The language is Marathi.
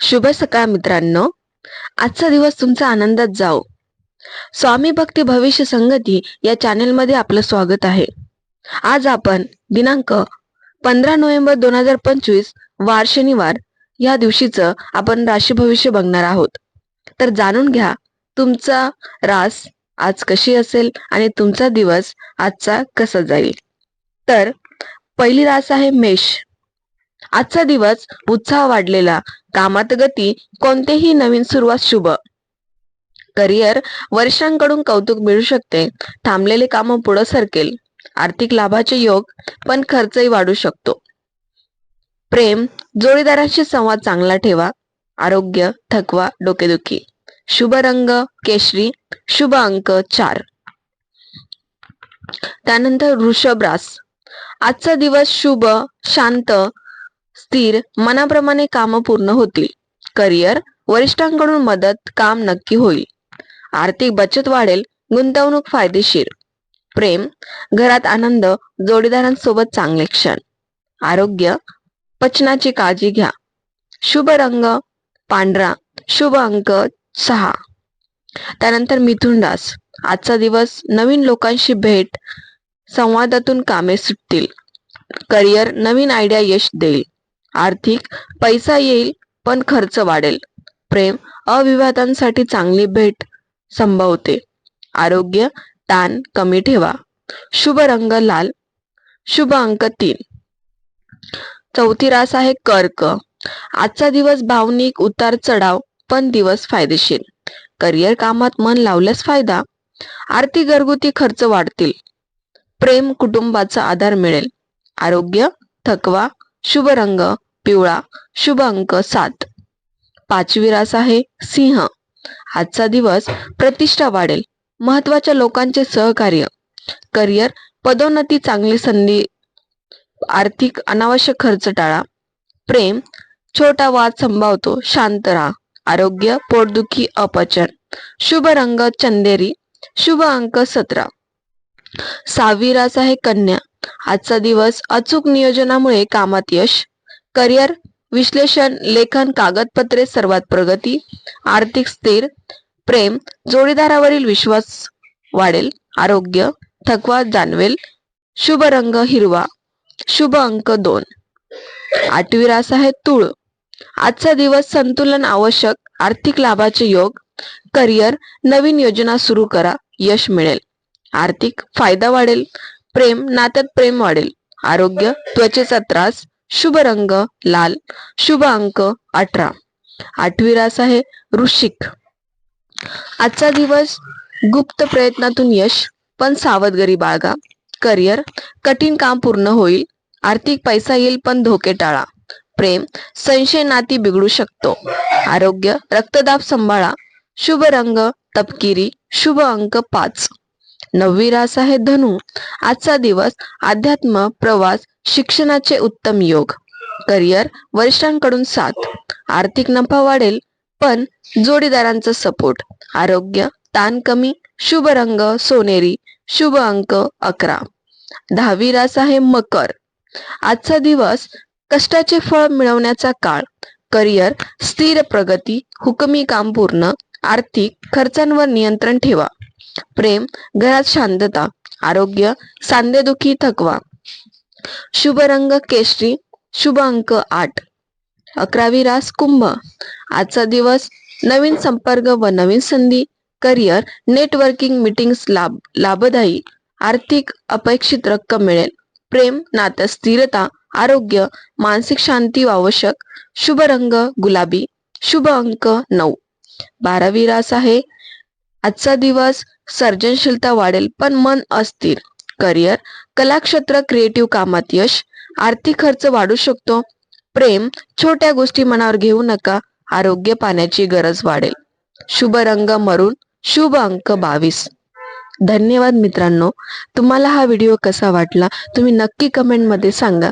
शुभ सकाळ मित्रांनो. आजचा दिवस तुमचा आनंदात जाओ स्वामी भक्ती भविष्य संगती या चॅनेलमध्ये आपलं स्वागत आहे. आज आपण दिनांक पंधरा नोव्हेंबर दोन हजार पंचवीस वार शनिवार या दिवशीचं आपण राशी भविष्य बघणार आहोत. तर जाणून घ्या तुमचा रास आज कशी असेल आणि तुमचा दिवस आजचा कसा जाईल? तर पहिली रास आहे मेष. आजचा दिवस उत्साह वाढलेला. कामात गती कोणतेही नवीन सुरुवात शुभ. करिअर वरिष्ठांकडून कौतुक मिळू शकते. थांबलेले काम पुढे सरकेल. आर्थिक लाभाचे योग पण खर्चही वाढू शकतो. प्रेम जोडीदारांशी संवाद चांगला ठेवा. आरोग्य थकवा डोकेदुखी. शुभ रंग केशरी. शुभ अंक चार. त्यानंतर वृषभ रास. आजचा दिवस शुभ शांत स्थिर मनाप्रमाणे काम पूर्ण होतील. करिअर वरिष्ठांकडून मदत काम नक्की होईल. आर्थिक बचत वाढेल गुंतवणूक फायदेशीर. प्रेम घरात आनंद जोडीदारांसोबत चांगले क्षण. आरोग्य पचनाची काळजी घ्या. शुभ रंग पांढरा. शुभ अंक सहा. त्यानंतर मिथुन रास आजचा दिवस नवीन लोकांशी भेट संवादातून कामे सुटतील. करिअर नवीन आयडिया यश देईल. आर्थिक पैसा येईल पण खर्च वाढेल. प्रेम अविवादांसाठी चांगली भेट संभवते. आरोग्य ताण कमी ठेवा. शुभ रंग लाल. शुभ अंक तीन. चौथी रास आहे कर्क. आजचा दिवस भावनिक उतार चढाव पण दिवस फायदेशीर. करिअर कामात मन लावल्यास फायदा. आर्थिक घरगुती खर्च वाढतील. प्रेम कुटुंबाचा आधार मिळेल. आरोग्य थकवा शुभ रंग पिवळा. शुभ अंक सात. पाचवी रास आहे सिंह. आजचा दिवस प्रतिष्ठा वाढेल. महत्त्वाच्या लोकांचे सहकार्य. करिअर पदोन्नती चांगली संधी आर्थिक अनावश्यक खर्च टाळा. प्रेम छोटा वाद संभावतो. शांत राहा. आरोग्य पोटदुखी अपचन. शुभ रंग चंदेरी. शुभ अंक सतरा. सहावी रास आहे कन्या. आजचा दिवस अचूक नियोजनामुळे कामात यश करिअर विश्लेषण लेखन कागदपत्रे सर्वात प्रगती आर्थिक स्थिर प्रेम जोडीदारावरील विश्वास वाढेल आरोग्य थकवा जाणवेल शुभ रंग हिरवा शुभ अंक दोन. आठवी रास आहे तुळ. आजचा दिवस संतुलन आवश्यक आर्थिक लाभाचे योग करिअर नवीन योजना सुरू करा यश मिळेल. आर्थिक फायदा वाढेल प्रेम नात्यात प्रेम वाढेल. आरोग्य त्वचेचा त्रास शुभ रंग लाल शुभ अंक अठरा. आठवी रास आहे ऋषिक आजचा दिवस गुप्त प्रयत्नातून यश पण सावधगिरी बाळगा करिअर कठीण काम पूर्ण होईल. आर्थिक पैसा येईल पण धोके टाळा. प्रेम संशय नाती बिघडू शकतो. आरोग्य रक्तदाब सांभाळा. शुभ रंग तपकिरी शुभ अंक पाच. नववी रास आहे धनु. आजचा दिवस अध्यात्म प्रवास शिक्षणाचे उत्तम योग. करिअर वरिष्ठांकडून साथ. आर्थिक नफा वाढेल पण जोडीदारांचा सपोर्ट. आरोग्य ताण कमी शुभ रंग सोनेरी शुभ अंक अकरा. दहावी रास आहे मकर. आजचा दिवस कष्टाचे फळ मिळवण्याचा काळ. करिअर स्थिर प्रगती हुकमी काम पूर्ण आर्थिक खर्चांवर नियंत्रण ठेवा. प्रेम घरात शांतता आरोग्य सांधेदुखी थकवा. शुभ रंग केशरी शुभ अंक आठ. अकरावी रास कुंभ. आजचा दिवस नवीन संपर्क व नवीन संधी करिअर नेटवर्किंग मीटिंग्स लाभ लाभदायी आर्थिक अपेक्षित रक्कम मिळेल. प्रेम नातं स्थिरता आरोग्य मानसिक शांती आवश्यक. शुभ रंग गुलाबी. शुभ अंक नऊ. बारावी रास आहे. आजचा दिवस सर्जनशीलता वाढेल पण मन अस्थिर. करिअर कलाक्षेत्र क्रिएटिव्ह कामात यश आर्थिक खर्च वाढू शकतो. प्रेम छोट्या गोष्टी मनावर घेऊ नका. आरोग्य पाण्याची गरज वाढेल. शुभ रंग मरून शुभ अंक बावीस. धन्यवाद मित्रांनो. तुम्हाला हा व्हिडिओ कसा वाटला? तुम्ही नक्की कमेंटमध्ये सांगा.